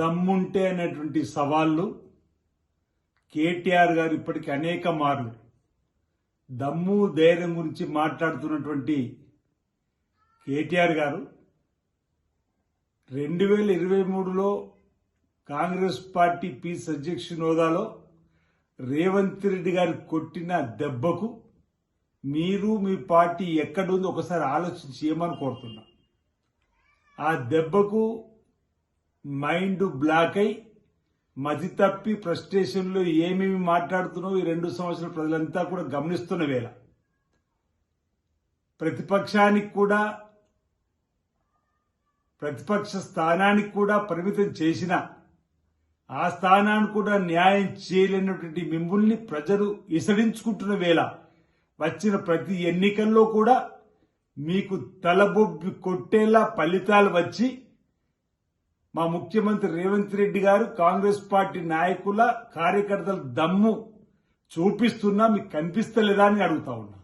దమ్ముంటే అనేటువంటి సవాళ్ళు కేటీఆర్ గారు ఇప్పటికీ అనేక మార్లు దమ్ము ధైర్యం గురించి మాట్లాడుతున్నటువంటి కేటీఆర్ గారు రెండు వేల ఇరవై మూడులో కాంగ్రెస్ పార్టీ పీస్ అధ్యక్షుని హోదాలో రేవంత్ రెడ్డి గారు కొట్టిన దెబ్బకు మీరు మీ పార్టీ ఎక్కడుంది ఒకసారి ఆలోచించి ఏమని కోరుతున్నా? ఆ దెబ్బకు మైండ్ బ్లాక్ అయి మతి తప్పి ఫ్రస్ట్రేషన్లో ఏమేమి మాట్లాడుతున్నావు ఈ రెండు సంవత్సరాల ప్రజలంతా కూడా గమనిస్తున్న వేళ. ప్రతిపక్షానికి కూడా ప్రతిపక్ష స్థానానికి కూడా పరిమితం చేసిన ఆ స్థానాన్ని కూడా న్యాయం చేయలేనటువంటి మిమ్మల్ని ప్రజలు ఇసడించుకుంటున్న వేళ వచ్చిన ప్రతి ఎన్నికల్లో కూడా మీకు తలబొబ్బి కొట్టేలా ఫలితాలు వచ్చి మా ముఖ్యమంత్రి రేవంత్ రెడ్డి గారు కాంగ్రెస్ పార్టీ నాయకుల కార్యకర్తల దమ్ము చూపిస్తున్నా మీకు కనిపిస్తలేదా అని అడుగుతా ఉన్నా.